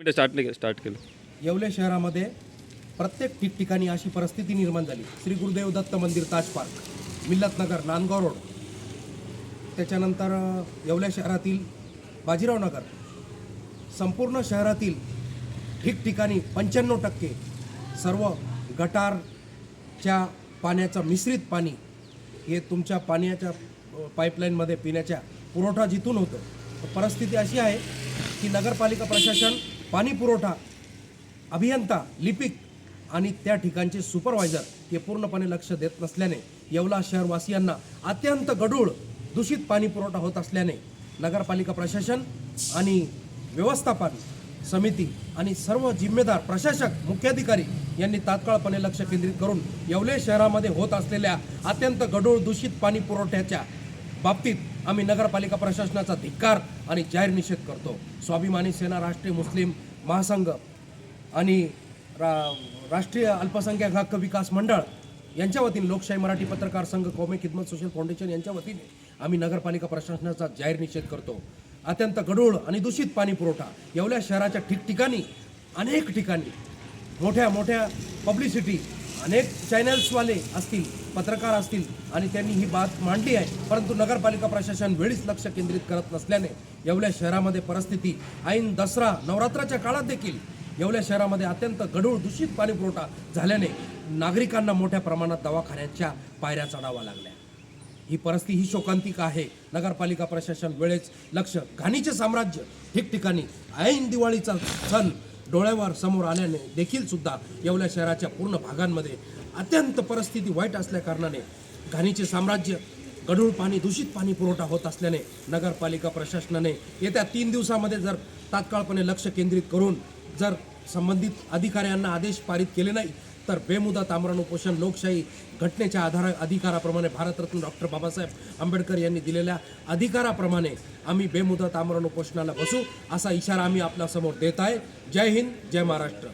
मिनिटं स्टार्ट नाही स्टार्ट केलं. येवले शहरामध्ये प्रत्येक ठिकठिकाणी अशी परिस्थिती निर्माण झाली. Shri Gurudev Datta Mandir Taj park Millatnagar Nandgaon road. त्याच्यानंतर अ, येवले शहरातील बाजीराव नगर. संपूर्ण शहरातील ठिकठिकाणी पंच्याण्णव टक्के सर्व गटारच्या पाण्याचं मिश्रित पाणी हे तुमच्या पाण्याच्या अ, पाईपलाईनमध्ये पिण्याच्या पुरवठा जिथून होतं. तर परिस्थिती अशी आहे की नगरपालिका प्रशासन पाणी पुरवठा अभियंता लिपिक आणि त्या ठिकाणचे सुपरवायझर हे पूर्णपणे लक्ष देत नसल्याने येवला शहरवासियांना अत्यंत गढूळ दूषित पाणी पुरवठा होत असल्याने नगरपालिका प्रशासन आणि व्यवस्थापन समिती आणि सर्व जिम्मेदार प्रशासक मुख्याधिकारी यांनी तात्काळपणे लक्ष केंद्रित करून येवले शहरामध्ये होत असलेल्या अत्यंत गढूळ दूषित पाणी पुरवठ्याच्या बाबतीत आम्ही नगरपालिका प्रशासनाचा धिक्कार आणि जाहीर निषेध करतो. स्वाभिमानी सेना राष्ट्रीय मुस्लिम महासंघ आणि रा राष्ट्रीय अल्पसंख्याक हक्क विकास मंडळ यांच्या वतीने लोकशाही मराठी पत्रकार संघ कौमे खिदमत सोशल फाउंडेशन यांच्या वतीने आम्ही नगरपालिका प्रशासनाचा जाहीर निषेध करतो. अत्यंत गढूळ आणि दूषित पाणी पुरवठा येवल्या शहराच्या ठिकठिकाणी अनेक ठिकाणी मोठ्या मोठ्या पब्लिसिटी अनेक चॅनल्सवाले असतील पत्रकार असतील आणि त्यांनी ही बात मांडली आहे परंतु नगरपालिका प्रशासन वेळीच लक्ष केंद्रित करत नसल्याने येवल्या शहरामध्ये परिस्थिती ऐन दसरा नवरात्राच्या काळात देखील येवल्या शहरामध्ये अत्यंत गढूळ दूषित पाणी पुरवठा झाल्याने नागरिकांना मोठ्या प्रमाणात दवाखान्याच्या पायऱ्या चढाव्या लागल्या. ही परिस्थिती ही शोकांतिक आहे. नगरपालिका प्रशासन वेळेच लक्ष घाणीचे साम्राज्य ठिकठिकाणी ऐन दिवाळीचा सण डोळ्यावर समोर आल्याने देखील सुद्धा येवल्या शहराच्या पूर्ण भागांमध्ये अत्यंत परिस्थिती वाईट असल्याकारणाने घाणीचे साम्राज्य गढूळ पाणी दूषित पाणी पुरवठा होत असल्याने नगरपालिका प्रशासनाने येत्या तीन दिवसामध्ये जर तात्काळपणे लक्ष केंद्रित करून जर संबंधित अधिकाऱ्यांना आदेश पारित केले नाही तर बेमुदत आमरण उपोषण लोकशाही घटनेच्या आधार अधिकाराप्रमाणे भारतरत्न डॉक्टर बाबासाहेब आंबेडकर यांनी दिलेल्या अधिकाराप्रमाणे आम्ही बेमुदत आमरण उपोषणाला बसू असा इशारा आम्ही आपल्यासमोर देत आहे. जय हिंद जय महाराष्ट्र.